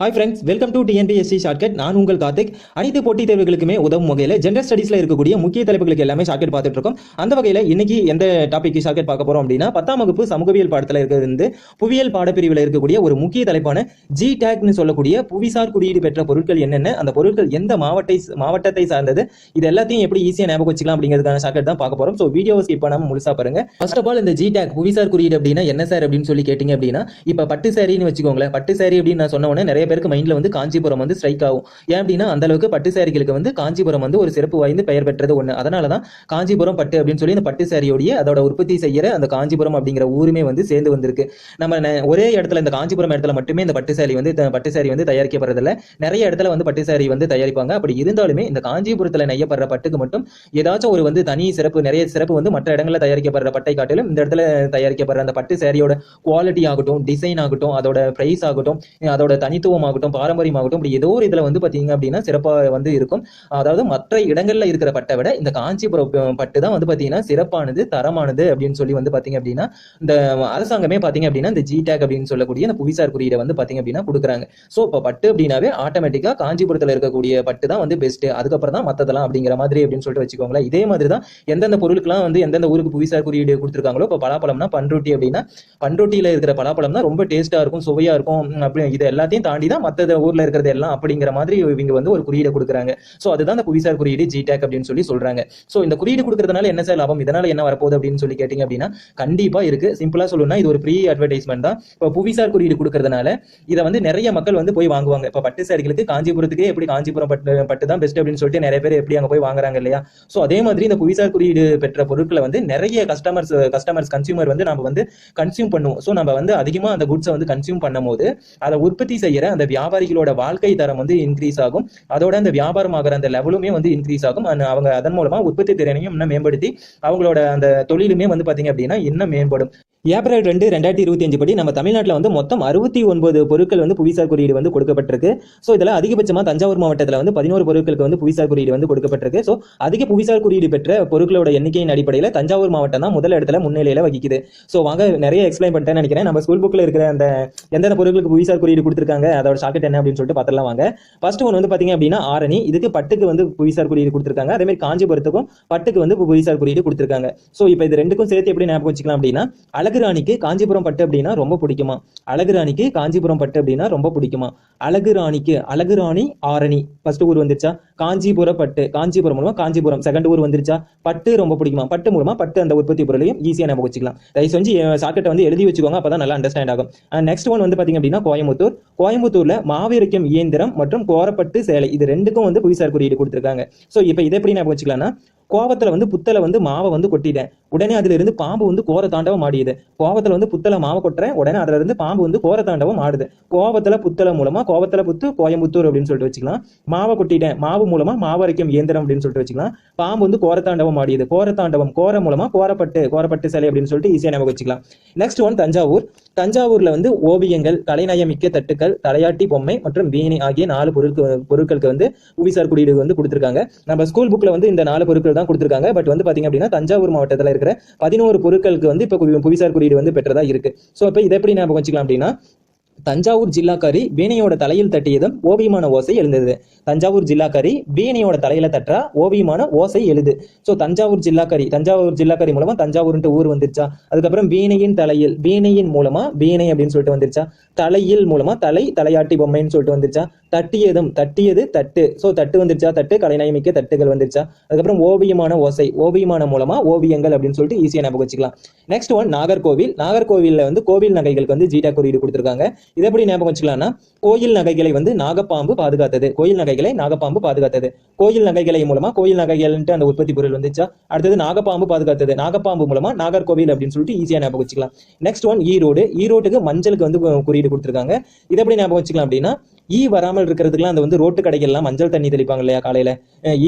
Hi friends welcome to TNPSC shortcut நான் உங்கள் கார்த்திக். அனைத்து போட்டித் தேர்வுகளுக்குமே உதவும் வகையில் ஜென்ரல் ஸ்டடீஸ்ல இருக்கக்கூடிய முக்கிய தலைப்புகளுக்கு எல்லாமே ஷார்ட்கட் பார்த்துட்டு இருக்கோம் அந்த வகையில் இன்னைக்கு எந்த டாபிக் ஷார்ட்கட் பார்க்க போறோம் அப்படின்னா பத்தாம் வகுப்பு சமூகவியல் பாடத்தில் இருக்கிறது வந்து புவியியல் பாடப்பிரிவில் இருக்கக்கூடிய ஒரு முக்கிய தலைப்பான ஜி டேக்னு சொல்லக்கூடிய புவிசார் குறியீடு பெற்ற பொருட்கள் என்னென்ன அந்த பொருட்கள் எந்த மாவட்டை மாவட்டத்தை சார்ந்தது இது எல்லாத்தையும் எப்படி ஈஸியாக ஞாபகம் வச்சுக்கலாம் அப்படிங்கிறதுக்கான ஷார்ட்கட் தான் பார்க்க போறோம். ஸோ வீடியோவை ஸ்கிப் பண்ணாமல் முழுசா பாருங்க. ஃபர்ஸ்ட் ஆஃப் ஆல் இந்த ஜி டேக் புவிசார் குறியீடு அப்படின்னா என்ன சார் அப்படின்னு சொல்லி கேட்டிங்க அப்படின்னா இப்போ பட்டு சாரின்னு வச்சுக்கோங்களேன். பட்டு சாரி அப்படின்னு நான் சொன்ன உடனே நிறைய பேருக்கு மைண்ட்ல வந்து காஞ்சிபுரம் வந்து ஸ்ட்ரைக் ஆகும். ஏன் அப்படின்னா அந்த அளவுக்கு பட்டு சாரிகளுக்கு வந்து காஞ்சிபுரம் வந்து ஒரு சிறப்பு வாய்ந்து பெயர் பெற்றது ஒன்று அதனால தான் காஞ்சிபுரம் பட்டு அப்படின்னு சொல்லி இந்த பட்டு சாரியோடைய அதோட உற்பத்தி செய்யற அந்த காஞ்சிபுரம் அப்படிங்கிற ஊருமே வந்து சேர்ந்து வந்திருக்கு. நம்ம ஒரே இடத்துல இந்த காஞ்சிபுரம் இடத்துல மட்டுமே இந்த பட்டு சாரி வந்து பட்டு சாரி வந்து தயாரிக்கப்படுறதில்ல. நிறைய இடத்துல வந்து பட்டு சாரி வந்து தயாரிப்பாங்க. அப்படி இருந்தாலுமே இந்த காஞ்சிபுரத்துல நெய்யப்படுற பட்டுக்கு மட்டும் ஏதாச்சும் ஒரு வந்து தனி சிறப்பு நிறைய சிறப்பு வந்து மற்ற இடங்களில் தயாரிக்கப்படுற பட்டை காட்டிலும் இந்த இடத்துல தயாரிக்கப்படுற அந்த பட்டு சாரியோட குவாலிட்டி ஆகட்டும் டிசைன் ஆகட்டும் அதோட பிரைஸ் ஆகட்டும் அதோட தனித்துவம் ஆகட்டும் பாரம்பரியமாகட்டும் இப்படி ஏதோ ஒரு இதுல வந்து பார்த்தீங்க அப்படின்னா சிறப்பாக வந்து இருக்கும். அதாவது மற்ற இடங்கள்ல இருக்கிற பட்டை விட இந்த காஞ்சிபுரம் பட்டு தான் வந்து பாத்தீங்கன்னா சிறப்பானது தரமானது அப்படின்னு சொல்லி வந்து பாத்தீங்க அப்படின்னா இந்த அரசாங்கமே பார்த்தீங்க அப்படின்னா இந்த ஜிடேக் அப்படின்னு சொல்லக்கூடிய இந்த புவிசார் குறியீடை வந்து பார்த்தீங்க அப்படின்னா கொடுக்குறாங்க. ஸோ இப்போ பட்டு அப்படின்னாவே ஆட்டோமேட்டிக்காக காஞ்சிபுரத்தில் இருக்கக்கூடிய பட்டு தான் வந்து பெஸ்ட் அதுக்கப்புறம் தான் மற்றதெல்லாம் அப்படிங்கிற மாதிரி அப்படின்னு சொல்லிட்டு வச்சுக்கோங்களேன். இதே மாதிரி தான் எந்தெந்த பொருளுக்குலாம் வந்து எந்தெந்த ஊருக்கு புவிசார் குறியீடு கொடுத்துருக்காங்களோ இப்போ பலாப்பழம்னா பண்ருட்டி அப்படின்னா பண்ருட்டியில இருக்கிற பலாப்பழம் தான் ரொம்ப டேஸ்ட்டாக இருக்கும் சுவையா இருக்கும் அப்படி இது எல்லாத்தையும் தாண்டி தான் மற்ற ஊர்ல இருக்கிறது எல்லாம் அப்படிங்கிற மாதிரி இவங்க வந்து ஒரு குறியீடு கொடுக்குறாங்க. ஸோ அதுதான் அந்த புவிசார் குறியீடு ஜிடேக் அப்படின்னு சொல்லி சொல்றாங்க. ஸோ இந்த குறியீடு கொடுக்கறதுனால என்ன சார் லாபம்? இதனால என்ன வரப்போகுது அப்படின்னு சொல்லி கேட்டீங்க அப்படின்னா கண்டிப்பா இருக்கு. சிம்பிளா சொல்லணும்னா இது ஒரு ப்ரீ அட்வர்டைஸ்மெண்ட் தான். இப்போ புவிசார் குறியீடு கொடுக்கறதுனால இதை வந்து நிறைய மக்கள் வந்து போய் வாங்குவாங்க. இப்போ பட்டு சாரிகளுக்கு காஞ்சிபுரத்துக்கே எப்படி காஞ்சிபுரம் பட்டு பட்டு தான் பெஸ்ட் அப்படின்னு சொல்லிட்டு நிறைய பேர் எப்படி அங்க போய் வாங்குறாங்க இல்லையா? ஸோ அதே மாதிரி இந்த புவிசார் குறியீடு பெற்ற பொருட்களை வந்து நிறைய கஸ்டமர்ஸ் கஸ்டமர்ஸ் கன்சியூமர் வந்து நம்ம வந்து கன்சியூம் பண்ணுவோம். ஸோ நம்ம வந்து அதிகமாக அந்த குட்ஸை வந்து கன்சியூம் பண்ணும்போது அதை உற்பத்தி செய்யற அந்த வியாபாரிகளோட வாழ்க்கை தரம் வந்து இன்க்ரீஸ் ஆகும். அதோட அந்த வியாபாரம் ஆகிற அந்த லெவலுமே வந்து இன்க்ரீஸ் ஆகும். அண்ட் அவங்க அதன் மூலமா உற்பத்தி திறனையும் இன்னும் மேம்படுத்தி அவங்களோட அந்த தொழிலுமே வந்து பாத்தீங்க அப்படின்னா இன்னும் மேம்படும். ஏப்ரல் ரெண்டு ரெண்டாயிரத்தி இருபத்தி அஞ்சு படி நம்ம தமிழ்நாட்டில் வந்து மொத்தம் அறுபத்தி ஒன்பது பொருட்கள் வந்து புவிசார் குறியீடு வந்து கொடுக்கப்பட்டிருக்கு. ஸோ இதில் அதிகபட்சமாக தஞ்சாவூர் மாவட்டத்தில் வந்து பதினோரு பொருட்களுக்கு வந்து புவிசார் குறியீடு வந்து கொடுக்கப்பட்டிருக்கு. ஸோ அதிக புவிசார் குறியீடு பெற்ற பொருட்களோட எண்ணிக்கையின் அடிப்படையில் தஞ்சாவூர் மாவட்டம் தான் முதல் இடத்துல முன்னிலையில் வகிக்குது. ஸோ வாங்க நிறைய எக்ஸ்பிளைன் பண்ணிட்டேன்னு நினைக்கிறேன். நம்ம ஸ்கூல் புக்கில் இருக்கிற அந்த எந்தெந்த பொருட்களுக்கு புவிசார் குறியீடு கொடுத்துருக்காங்க அதோட சாக்கெட் என்ன அப்படின்னு சொல்லிட்டு பார்த்துலாம் வாங்க. ஃபர்ஸ்ட் ஒன் வந்து பார்த்தீங்க அப்படின்னா ஆரணி. இதுக்கு பட்டுக்கு வந்து புவிசார் குறியீடு கொடுத்துருக்காங்க. அதே மாதிரி காஞ்சிபுரத்துக்கும் பட்டுக்கு வந்து புவிசார் குறியீடு கொடுத்துருக்காங்க. ஸோ இப்போ இது ரெண்டுக்கும் சேர்த்து எப்படி ஞாபகம் வச்சுக்கலாம் அப்படின்னா அழகு ராணிக்கு காஞ்சிபுரம் பட்டு அப்படின்னா ரொம்ப பிடிக்குமா? அழகு ராணிக்கு காஞ்சிபுரம் பட்டு அப்படின்னா ரொம்ப பிடிக்குமா? அழகு ராணிக்கு அழகு ராணி ஆரணி. ஃபர்ஸ்ட் ஊர் வந்துருச்சா? காஞ்சிபுரம் பட்டு. காஞ்சிபுரம் மூலமா காஞ்சிபுரம். செகண்ட் ஊர் வந்துருச்சா? பட்டு ரொம்ப பிடிக்குமா? பட்டு மூலமா பட்டு அந்த உற்பத்தி பொருளையும் ஈஸியாக ஞாபகம் வச்சுக்கலாம். தயவு செஞ்சு சாக்கெட்டை வந்து எழுதி வச்சுக்கோங்க அப்பதான் நல்லா அண்டர்ஸ்டாண்ட் ஆகும். நெக்ஸ்ட் ஒன் வந்து பாத்தீங்க அப்படின்னா கோயம்புத்தூர் கோயம்புத்தூர்ல மாவிரைக்கும் இயந்திரம் மற்றும் கோரப்பட்டு சேலை. இது ரெண்டுக்கும் வந்து புவிசார் குறியீடு கொடுத்துருக்காங்க. ஸோ இப்போ இதை எப்படி நான் வச்சுக்கலாம்னா கோவத்துல வந்து புத்தலை வந்து மாவை வந்து கொட்டிட்டேன். உடனே அதுல இருந்து பாம்பு வந்து கோர தாண்டவம் ஆடியது. கோவத்துல வந்து புத்தலை மாவை கொட்டுறேன். உடனே அதுல இருந்து பாம்பு வந்து கோர தாண்டவம் ஆடுது. கோவத்துல புத்தலை மூலமா கோவத்துல புத்து கோயம்புத்தூர் அப்படின்னு சொல்லிட்டு வச்சுக்கலாம். மாவை கொட்டிட்டேன். மாவு மூலமா மாவரைக்கும் இயந்திரம் அப்படின்னு சொல்லிட்டு வச்சுக்கலாம். பாம்பு வந்து கோரத்தாண்டவம் ஆடியது. கோரத்தாண்டவம் கோர மூலமா கோரப்பட்டு கோரப்பட்டு சிலை அப்படின்னு சொல்லிட்டு ஈஸியா நமக்கு வச்சுக்கலாம். Next one Thanjavur. தஞ்சாவூர்ல வந்து ஓவியங்கள் கலைநயமிக்க தட்டுக்கள் தலையாட்டி பொம்மை மற்றும் வீணை ஆகிய நாலு பொருட்கள் பொருட்களுக்கு வந்து புவிசார் குறியீடு வந்து கொடுத்துருக்காங்க. நம்ம ஸ்கூல் புக்ல வந்து இந்த நாலு பொருட்கள் தான் கொடுத்துருக்காங்க. பட் வந்து பாத்தீங்க அப்படின்னா தஞ்சாவூர் மாவட்டத்தில் இருக்கிற பதினோரு பொருட்களுக்கு வந்து இப்போ புவிசார் குறியீடு வந்து பெற்றதா இருக்கு. ஸோ இப்போ இதை எப்படி ஞாபகம் வச்சுக்கலாம் அப்படின்னா தஞ்சாவூர் ஜில்லாக்காரி வீணையோட தலையில் தட்டியதும் ஓவியமான ஓசை எழுந்தது. தஞ்சாவூர் ஜில்லாக்காரி வீணையோட தலையில தட்டுறா ஓவியமான ஓசை எழுது. ஸோ தஞ்சாவூர் ஜில்லாக்காரி தஞ்சாவூர் ஜில்லாக்காரி மூலமா தஞ்சாவூர்ன்ட்டு ஊர் வந்துருச்சா? அதுக்கப்புறம் வீணையின் தலையில் வீணையின் மூலமா வீணை அப்படின்னு சொல்லிட்டு வந்துருச்சா? தலையில் மூலமா தலை தலையாட்டி பொம்மைன்னு சொல்லிட்டு வந்துருச்சா? தட்டியதும் தட்டியது தட்டு. ஸோ தட்டு வந்துருச்சா? தட்டு கலைநயமிக்க தட்டுகள் வந்துருச்சா? அதுக்கப்புறம் ஓவியமான ஓசை ஓவியமான மூலமா ஓவியங்கள் அப்படின்னு சொல்லிட்டு ஈஸியாக ஞாபகம் வச்சுக்கலாம். Next one Nagercoil. நாகர்கோவிலில் வந்து கோவில் நகைகளுக்கு வந்து ஜீட்டா குறியீடு கொடுத்துருக்காங்க. இது எப்படி ஞாபகம் வச்சுக்கலாம்னா கோயில் நகைகளை வந்து நாகப்பாம்பு பாதுகாத்தது. கோயில் நகைகளை நாகப்பாம்பு பாதுகாத்தது. கோயில் நகைகளை மூலமா கோயில் நகைகள்ன்ட்டு அந்த உற்பத்தி பொருள் வந்துச்சா? அடுத்தது நாகப்பாம்பு பாதுகாத்தது. நாகப்பாம்பு மூலமா நாகர்கோவில் அப்படின்னு சொல்லிட்டு ஈஸியா ஞாபகம் வச்சுக்கலாம். Next one Erode. ஈரோட்டுக்கு மஞ்சளுக்கு வந்து குறியீடு கொடுத்துருக்காங்க. இது எப்படி ஞாபகம் வச்சுக்கலாம் அப்படின்னா ஈ வராமல் இருக்கிறதுக்குலாம் அந்த வந்து ரோட்டு கடைகள்லாம் மஞ்சள் தண்ணி தெளிப்பாங்க இல்லையா காலையில?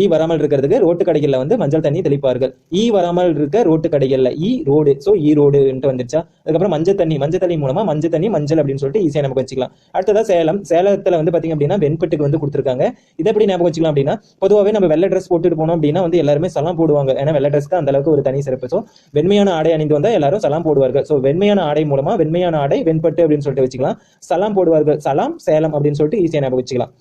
ஈ வராமல் இருக்கிறதுக்கு ரோட்டு கடைகள்ல வந்து மஞ்சள் தண்ணி தெளிப்பார்கள். ஈ வராமல் இருக்க ரோட்டு கடைகள்ல ஈ ரோடு ஸோ ஈ ரோடுன்ட்டு வந்துருச்சா? அதுக்கப்புறம் மஞ்சள் தண்ணி மஞ்சள் தண்ணி மூலமா மஞ்சள் தண்ணி மஞ்சள் அப்படின்னு சொல்லிட்டு ஈஸியாக நமக்கு வச்சுக்கலாம். அடுத்ததா சேலம். சேலத்துல வந்து பாத்தீங்க அப்படின்னா வெண்பட்டுக்கு வந்து கொடுத்துருக்காங்க. இதை எப்படி ஞாபகம் வச்சுக்கலாம் அப்படின்னா பொதுவாகவே நம்ம வெள்ளை ட்ரெஸ் போட்டுட்டு போனோம் அப்படின்னா வந்து எல்லாருமே சலாம் போடுவாங்க. ஏன்னா வெள்ளை ட்ரெஸ்க்கு அந்த அளவுக்கு ஒரு தனி சிறப்பு. ஸோ வெண்மையான ஆடை அணிந்து வந்தா எல்லாரும் சலாம் போடுவார்கள். ஸோ வெண்மையான ஆடை மூலமா வெண்மையான ஆடை வெண்பட்டு அப்படின்னு சொல்லிட்டு வச்சுக்கலாம். சலாம் போடுவார்கள். சலாம் சேலம் அப்படின்னு சொல்லிட்டு சொல்லிட்டு ஈஸியாக ஞாபகம் வச்சுக்கலாம்.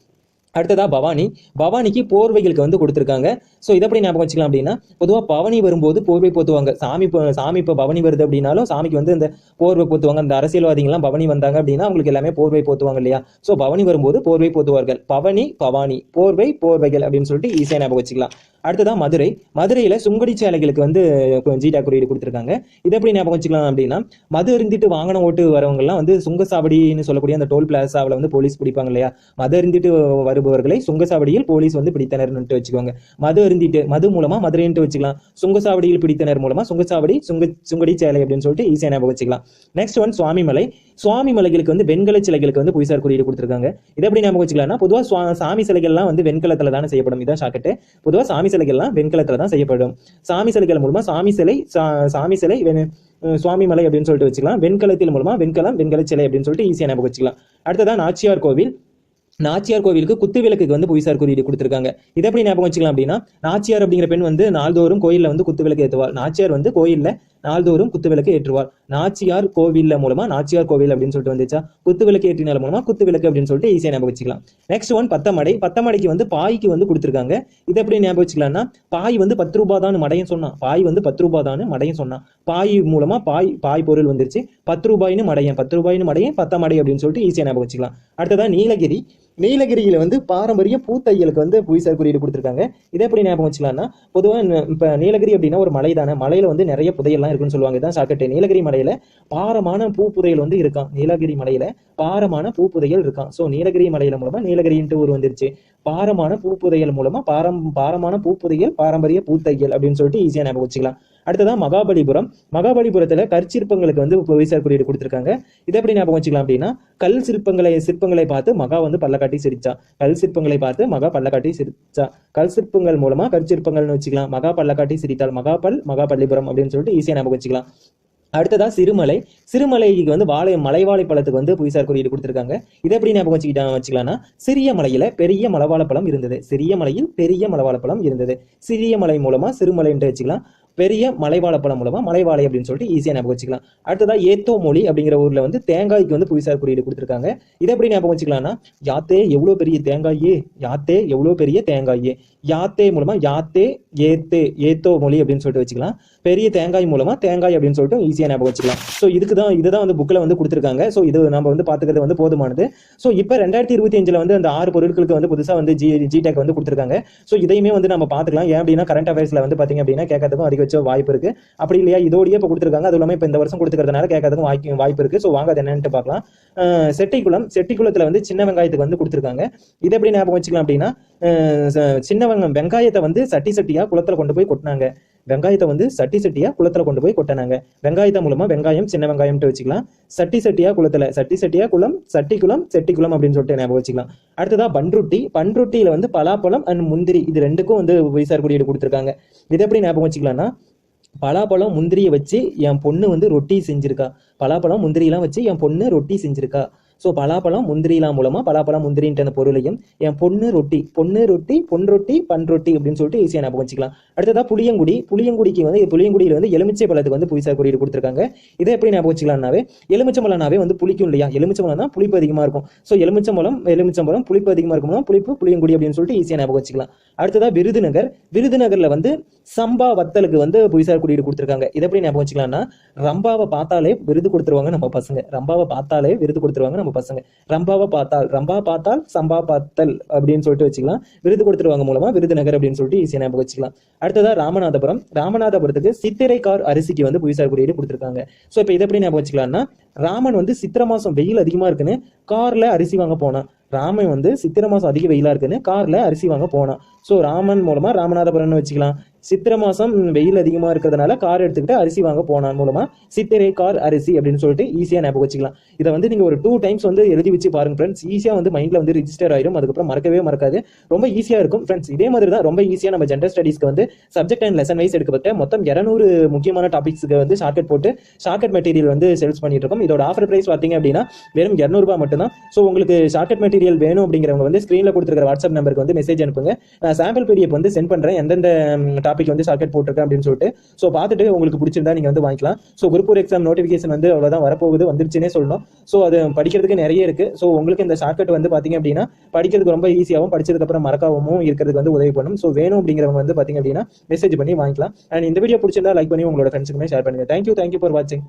அடுத்ததா பவானி. பவானிக்கு போர்வைகளுக்கு வந்து கொடுத்துருக்காங்க. ஸோ இதை எப்படி ஞாபகம் வச்சுக்கலாம் அப்படின்னா பொதுவாக பவனி வரும்போது போர்வை போத்துவாங்க. சாமி இப்போ சாமி இப்போ பவனி வருது அப்படின்னாலும் சாமிக்கு வந்து இந்த போர்வை போத்துவாங்க. அந்த அரசியல்வாதிகள்லாம் பவனி வந்தாங்க அப்படின்னா அவங்களுக்கு எல்லாமே போர்வை போத்துவாங்க இல்லையா? ஸோ பவனி வரும்போது போர்வை போத்துவார்கள். பவனி பவானி. போர்வை போர்வைகள் அப்படின்னு சொல்லிட்டு ஈஸியாக ஞாபகம் வச்சுக்கலாம். அடுத்ததா மதுரை. மதுரையில் சுங்கடி சேலைகளுக்கு வந்து ஜீடா குறியீடு கொடுத்துருக்காங்க. இதை எப்படி ஞாபகம் வச்சுக்கலாம் அப்படின்னா மது இருந்துட்டு வாகனம் ஓட்டு வரவங்கலாம் வந்து சுங்கசாவடின்னு சொல்லக்கூடிய அந்த டோல் பிளாசாவில் வந்து போலீஸ் பிடிப்பாங்க இல்லையா? மது அருந்திட்டு வருபவர்களை சுங்கசாவடியில் போலீஸ் வந்து பிடித்தனர்னு வச்சுக்கோங்க. மது அருந்திட்டு மது மூலமா மதுரைன்ட்டு வச்சுக்கலாம். சுங்கசாவடியில் பிடித்தனர் மூலமா சுங்கசாவடி சுங்க சுங்கடி சேலை அப்படின்னு சொல்லிட்டு ஈஸியாக ஞாபகம் வச்சுக்கலாம். Next one Swamimalai. சுவாமி மலைகளுக்கு வந்து வெண்கல சிலைகளுக்கு வந்து புவிசார் குறியீடு கொடுத்துருக்காங்க. இதை எப்படி ஞாபகம் வச்சுக்கலாம்னா பொதுவாக சாமி சிலைகள்லாம் வந்து வெண்கலத்தில் தானே செய்யப்படும். இதான் ஷாக்கெட்டு பொதுவாக சாமி சிலைகள்லாம் வெண்கலத்தில் தான் செய்யப்படும். சாமி சிலைகள் மூலமா சாமி சிலை சா- சாமி சிலை வெண்- சுவாமி மலை அப்படின்னு சொல்லிட்டு வச்சுக்கலாம். வெண்கலத்தில் மூலமா வெண்கலம் வெண்கல சிலை அப்படின்னு சொல்லிட்டு ஈஸியாக ஞாபகம் வச்சுக்கலாம். அடுத்ததான் நாச்சியார் கோவில். நாச்சியார் கோவிலுக்கு குத்து விளக்குக்கு வந்து புவிசார் குறியீடு கொடுத்துருக்காங்க. இதை எப்படி ஞாபகம் வச்சுக்கலாம் அப்படின்னா நாச்சியார் அப்படிங்கிற பெண் வந்து நாள்தோறும் கோயிலில் வந்து குத்து விளக்கு ஏற்றுவாள். நாச்சியார் வந்து கோயிலில் நாள்தோறும் குத்து விளக்கு ஏற்றுவார் நாச்சியார் கோவில்ல மூலமா நாச்சியார் கோவில் அப்படின்னு சொல்லிட்டு வந்துச்சா? குத்து விளக்கு ஏற்றினால மூலமா குத்து விளக்கு அப்படின்னு சொல்லிட்டு ஈஸியாக ஞாபகம் வச்சுக்கலாம். Next one Pathamadai. பத்தமடைக்கு வந்து பாய்க்கு வந்து கொடுத்துருக்காங்க. இதை எப்படி ஞாபகம் வச்சுக்கலாம்னா பாய் வந்து பத்து ரூபா தான் மடையும் சொன்னான். பாய் வந்து பத்து ரூபா தான் மடையும் சொன்னான். பாய் மூலமா பாய் பாய் பொருள் வந்துருச்சு. பத்து ரூபாய்னு மடையன் பத்து ரூபாய்னு மடையன் பத்தமடை அப்படின்னு சொல்லிட்டு ஈஸியாக ஞாபகம் வச்சுக்கலாம். அடுத்ததான் நீலகிரி. நீலகிரியில் வந்து பாரம்பரிய பூத்தையலுக்கு வந்து புவிசார் குறியீடு கொடுத்துருக்காங்க. இதை எப்படி ஞாபகம் வச்சுக்கலாம்னா பொதுவாக இப்போ நீலகிரி அப்படின்னா ஒரு மலை தானே மலையில் வந்து நிறைய புதையல்லாம் இருக்குன்னு சொல்லுவாங்க. இதான் சாக்கட்டை. நீலகிரி மலையில் பாரமான பூ புதையல் வந்து இருக்கான் நீலகிரி மலையில் பாரமான பூ புதையல் இருக்கான் ஸோ நீலகிரி மலையில் மூலமாக நீலகிரின்ட்டு ஊர் வந்துருச்சு. பாரமான பூ புதையல் மூலமாக பாரம் பாரமான பூ புதையல் பாரம்பரிய பூத்தையல் அப்படின்னு சொல்லிட்டு ஈஸியாக ஞாபகம் வச்சுக்கலாம். அடுத்ததான் மகாபலிபுரம். மகாபலிபுரத்தில் கற்சிற்பங்களுக்கு வந்து புவிசார் குறியீடு கொடுத்துருக்காங்க. இதை எப்படி ஞாபகம் வச்சுக்கலாம் அப்படின்னா கல் சிற்பங்களை சிற்பங்களை பார்த்து மகா வந்து பல்லக்காட்டி சிரிச்சா. கல் சிற்பங்களை பார்த்து மகா பல்லக்காட்டி சிரிச்சா. கல் சிற்பங்கள் மூலமா கற்சிற்பங்கள்னு வச்சுக்கலாம். மகா பல்லக்காட்டி சிரித்தால் மகாபல் மகாபலிபுரம் அப்படின்னு சொல்லிட்டு ஈஸியாக ஞாபகம் வச்சுக்கலாம். அடுத்ததா சிறுமலை. சிறுமலைக்கு வந்து வாழை மலைவாழை பழத்துக்கு வந்து புவிசார் குறியீடு கொடுத்துருக்காங்க. இதை எப்படி ஞாபகம் வச்சுக்கிட்டா வச்சுக்கலாம்னா சிறிய மலையில பெரிய பழம் இருந்தது. சிறிய மலையில் பெரிய மலவாழைப்பழம் இருந்தது. சிறிய மலை மூலமா சிறுமலைன்ட்டு வச்சுக்கலாம். பெரிய மலைவாழப்பழம் மூலமா மலைவாழை அப்படின்னு சொல்லிட்டு ஈஸியாக ஞாபகம் வச்சுக்கலாம். அடுத்ததா ஏத்தோ மொழி அப்படிங்கிற ஊர்ல வந்து தேங்காய்க்கு வந்து புவிசார் குறியீடு கொடுத்துருக்காங்க. இதை எப்படி ஞாபகம் வச்சுக்கலாம்னா யாத்தே எவ்வளோ பெரிய தேங்காயே யாத்தே எவ்வளோ பெரிய தேங்காயே. யாத்தே மூலமா யாத்தே ஏத்தே ஏத்தோ மொழி அப்படின்னு சொல்லிட்டு வச்சுக்கலாம். பெரிய தேங்காய் மூலமா தேங்காய் அப்படின்னு சொல்லிட்டு ஈஸியாக ஞாபகம் வச்சுக்கலாம். ஸோ இதுக்கு தான் இதுதான் வந்து புக்கில் வந்து கொடுத்துருக்காங்க. ஸோ இது நம்ம வந்து பார்த்துக்கிறது வந்து போதுமானது. ஸோ இப்போ ரெண்டாயிரத்தி இருபத்தி அஞ்சில் வந்து அந்த ஆறு பொருட்களுக்கு வந்து புதுசாக வந்து ஜி ஜிடெக் வந்து கொடுத்துருக்காங்க. ஸோ இதையுமே வந்து நம்ம பார்த்துக்கலாம். ஏன் அப்படின்னா கரண்ட் அஃபேர்ஸில் வந்து பார்த்தீங்க அப்படின்னா கேட்கறதுக்கும் அதிக வச்ச வாய்ப்பு இருக்கு. அப்படி இல்லையா இதோடய இப்போ கொடுத்துருக்காங்க. அது இல்லாமல் இப்போ இந்த வருஷம் கொடுத்துக்கிறதுனால கேட்கறதுக்கும் வாய்ப்பு வாய்ப்பு இருக்கு. ஸோ வாங்க அது என்னன்ட்டு பார்க்கலாம். செட்டிக்குளம். செட்டிக்குளத்தில் வந்து சின்ன வெங்காயத்துக்கு வந்து கொடுத்துருக்காங்க. இதை எப்படி ஞாபகம் வச்சுக்கலாம் அப்படின்னா சின்னவங்க ச- சின்ன வெங்காயத்தை வந்து சட்டி சட்டியா குளத்துல கொண்டு போய் கொட்டினாங்க. வெங்காயத்தை வந்து சட்டி சட்டியா குளத்துல கொண்டு போய் கொட்டினாங்க. வெங்காயத்தை மூலமா வெங்காயம் சின்ன வெங்காயம்ட்டு வச்சுக்கலாம். சட்டி சட்டியா குளத்துல சட்டி சட்டியா குளம் சட்டி குளம் செட்டி குளம் அப்படின்னு சொல்லிட்டு ஞாபகம் வச்சுக்கலாம். அடுத்ததா பன்ருட்டி பன்ருட்டியில வந்து பலாப்பழம் அண்ட் முந்திரி. இது ரெண்டுக்கும் வந்து விசார் குறியீடு கொடுத்துருக்காங்க. இது எப்படி ஞாபகம் வச்சுக்கலாம்னா பலாப்பழம் முந்திரியை வச்சு என் பொண்ணு வந்து ரொட்டி செஞ்சிருக்கா. பலாப்பழம் முந்திரியெல்லாம் வச்சு என் பொண்ணு ரொட்டி செஞ்சிருக்கா. ஸோ பலாப்பழம் முந்திரிலாம் மூலமாக பலாப்பழம் முந்திரின்ற அந்த பொருளையும் என் பொண்ணு ரொட்டி பொண்ணு ரொட்டி பொன் ரொட்டி பன் ரொட்டி அப்படின்னு சொல்லிட்டு ஈஸியாக ஞாபகம் வச்சுக்கலாம். அடுத்ததாக புளியங்குடி. புளியங்குடிக்கு வந்து புளியங்குடியில் வந்து எலுமிச்சை பழத்துக்கு வந்து புதுசாக குறியீடு கொடுத்துருக்காங்க. இதை எப்படி ஞாபகம் வச்சுக்கலாம்னாவே எலுமிச்சை பழம்னாவே வந்து புளிக்கும் இல்லையா? எலுமிச்சம்பழம் தான் புளிப்பு அதிகமாக இருக்கும். ஸோ எலுமிச்சை எலுமிச்சம்பழம் எலுமிச்சை புளிப்பு அதிகமாக இருக்கும்னா புளிப்பு புளியங்குடி அப்படின்னு சொல்லிட்டு ஈஸியாக ஞாபகம் வச்சுக்கலாம். அடுத்ததாக விருதுநகர். விருதுநகரில் வந்து சம்பா வத்தலுக்கு வந்து புதுசாக குறியீடு கொடுத்துருக்காங்க. இதை எப்படி ஞாபகம் வச்சுக்கலாம்னா ரம்பாவை பார்த்தாலே விருது கொடுத்துருவாங்க நம்ம பசங்க. ரம்பாவை பார்த்தாலே விருது கொடுத்துருவாங்க நம்ம பசங்க. ரம்பாவை பார்த்தால் ரம்பா பார்த்தால் சம்பா பார்த்தல் அப்படின்னு சொல்லிட்டு வச்சுக்கலாம். விருது கொடுத்துருவாங்க மூலமா விருதுநகர் அப்படின்னு சொல்லிட்டு ஈஸியாக ஞாபகம் வச்சுக்கலாம். அடுத்ததா ராமநாதபுரம். ராமநாதபுரத்துக்கு சித்திரை கார் அரிசிக்கு வந்து புவிசார் குறியீடு கொடுத்துருக்காங்க. ஸோ இப்போ இதை எப்படி ஞாபகம் வச்சுக்கலாம்னா ராமன் வந்து சித்திரை மாசம் வெயில் அதிகமா இருக்குன்னு கார்ல அரிசி வாங்க போனான். ராமன் வந்து சித்திரை மாசம் அதிக வெயிலா இருக்குன்னு கார்ல அரிசி வாங்க போனான். ஸோ ராமன் மூலமாக ராமநாதபுரம்னு வச்சுக்கலாம். சித்திரை மாதம் வெயில் அதிகமாக இருக்கிறதுனால கார் எடுத்துக்கிட்டு அரிசி வாங்க போனான் மூலமாக சித்திரை கார் அரிசி அப்படின்னு சொல்லிட்டு ஈஸியாக ஞாபகம் வச்சுக்கலாம். இதை வந்து நீங்கள் ஒரு டூ டைம்ஸ் வந்து எழுதி வச்சு பாருங்க ஃப்ரெண்ட்ஸ் ஈஸியாக வந்து மைண்டில் வந்து ரிஜிஸ்டர் ஆயிடும் அதுக்கப்புறம் மறக்கவே மறக்காது. ரொம்ப ஈஸியாக இருக்கும் ஃப்ரெண்ட்ஸ் இதே மாதிரி தான் ரொம்ப ஈஸியாக நம்ம ஜென்ரல் ஸ்டடீஸ்க்கு வந்து சப்ஜெக்ட் அண்ட் லெசன் வைஸ் எடுக்கப்பட்ட மொத்தம் இரநூறு முக்கியமான டாபிக்ஸ்க்கு வந்து ஷார்ட்கட் போட்டு ஷார்ட்கட் மெட்டீரியல் வந்து சேல்ஸ் பண்ணிட்டு இருக்கோம். இதோட ஆஃபர் ப்ரைஸ் பார்த்தீங்க அப்படின்னா வெறும் இரநூறுபா மட்டும்தான். ஸோ உங்களுக்கு ஷார்ட்கட் மெட்டீரியல் வேணும் அப்படிங்கிறவங்க வந்து ஸ்க்ரீனில் கொடுத்துருக்க வாட்ஸ்அப் நம்பருக்கு வந்து மெசேஜ் அனுப்புங்க. நான் சாம்பிள் பிடிஎஃப் வந்து சென்ட் பண்ணுறேன் எந்தெந்த டாபிக் வந்து ஷார்ட்கட் போட்டிருக்கேன் அப்படின்னு சொல்லிட்டு. ஸோ பார்த்துட்டு உங்களுக்கு பிடிச்சிருந்தா நீங்கள் வந்து வாங்கிக்கலாம். ஸோ குரூப் ஒரு எக்ஸாம் நோட்டிஃபிகேஷன் வந்து அவ்வளோதான் வரப்போகுது. வந்துருச்சுன்னே சொல்லணும். ஸோ அது படிக்கிறதுக்கு நிறைய இருக்குது ஸோ உங்களுக்கு இந்த ஷார்ட்கட் வந்து பார்த்தீங்க அப்படின்னா படிக்கிறதுக்கு ரொம்ப ஈஸியாகவும் படிச்சதுக்கப்புறம் மறக்காவும் இருக்கிறதுக்கு வந்து உதவி பண்ணும். ஸோ வேணும் அப்படிங்கிறவங்க வந்து பார்த்தீங்க அப்படின்னா மெசேஜ் பண்ணி வாங்கிக்கலாம். அண்ட் இந்த வீடியோ பிடிச்சிருந்தா லைக் பண்ணி உங்களோட ஃப்ரெண்ட்ஸுக்குமே ஷேர் பண்ணுங்க. Thank you thank you for வாட்சிங்